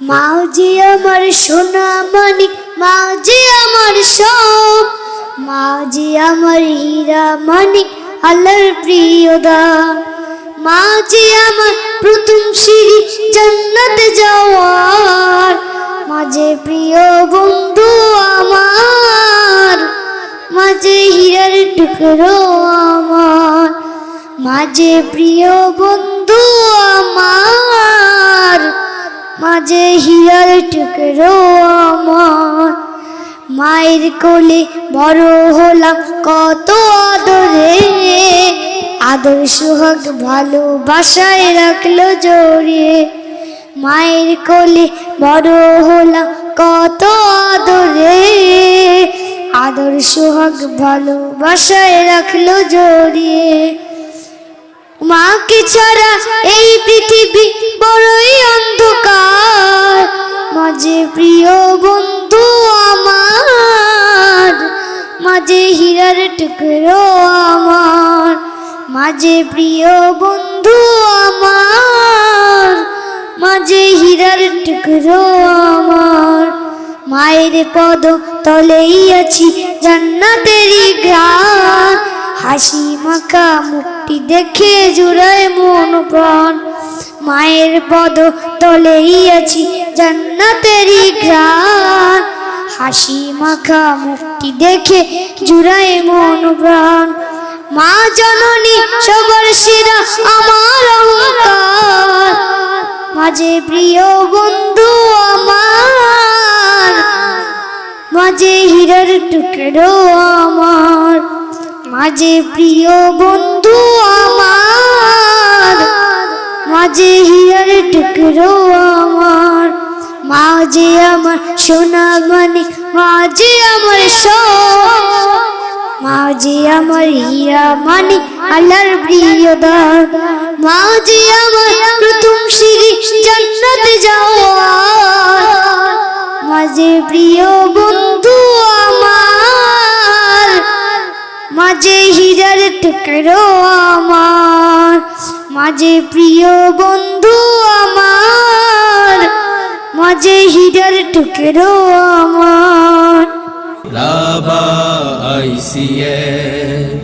মাঝি আমার সোনা মানিক মাঝি আমার সব। মাঝি আমার হীরা মানিক, আল্লাহর প্রিয় দান। আমার প্রথম সিঁড়ি জান্নাতে যাওয়ার। মাঝে প্রিয় বন্ধু আমার মাঝে হীরার টুকরো আমার। মাঝে প্রিয় বন্ধু আমার মাঝে হীরার টুকরো আমার। মায়ের কোলে বড় হলাম কত আদরে। আদর, সোহাগ ভালোবাসায় রাখল জড়িয়ে মায়ের কোলে বড় হলাম কত আদরে। আদর, সোহাগ ভালোবাসায় রাখল জড়িয়ে মাকে ছাড়া এই পৃথিবী বড়ই অন্ধকার। মাঝে প্রিয় বন্ধু আমার, মাঝে হীরার টুকরো আমার। মাঝে প্রিয় বন্ধু আমার, মাঝে হীরার টুকরো আমার। মায়ের পদ তলেই আছি জান্নাতেরই গ্রাম। হাসি মাখা মুক্তি দেখে জুড়ায় মন প্রাণ। মায়ের পদ তলেই আছি জান্নাতেরই গ্রাম হাসি মাখা মুক্তি দেখে জুড়ায় মন প্রাণ। মা জননী সবার সেরা আমার অহংকার। মাঝে প্রিয় বন্ধু আমার। মাঝে হীরার টুকরো আমার। মাঝে প্রিয় বন্ধু আমার, মাঝে হীরার টুকরো আমার, মাঝে আমার সোনা মানে মাঝে আমার মাঝে আমার হীরা মানে আল্লাহর প্রিয় দান, মাঝে আমার প্রথম সিঁড়ি জান্নাতে যাওয়া মাঝে প্রিয় মাঝে হীরার টুকরো আমার মাঝে প্রিয় বন্ধু আমার মাঝে হীরার টুকরো আমার। রাবা আইসিএস।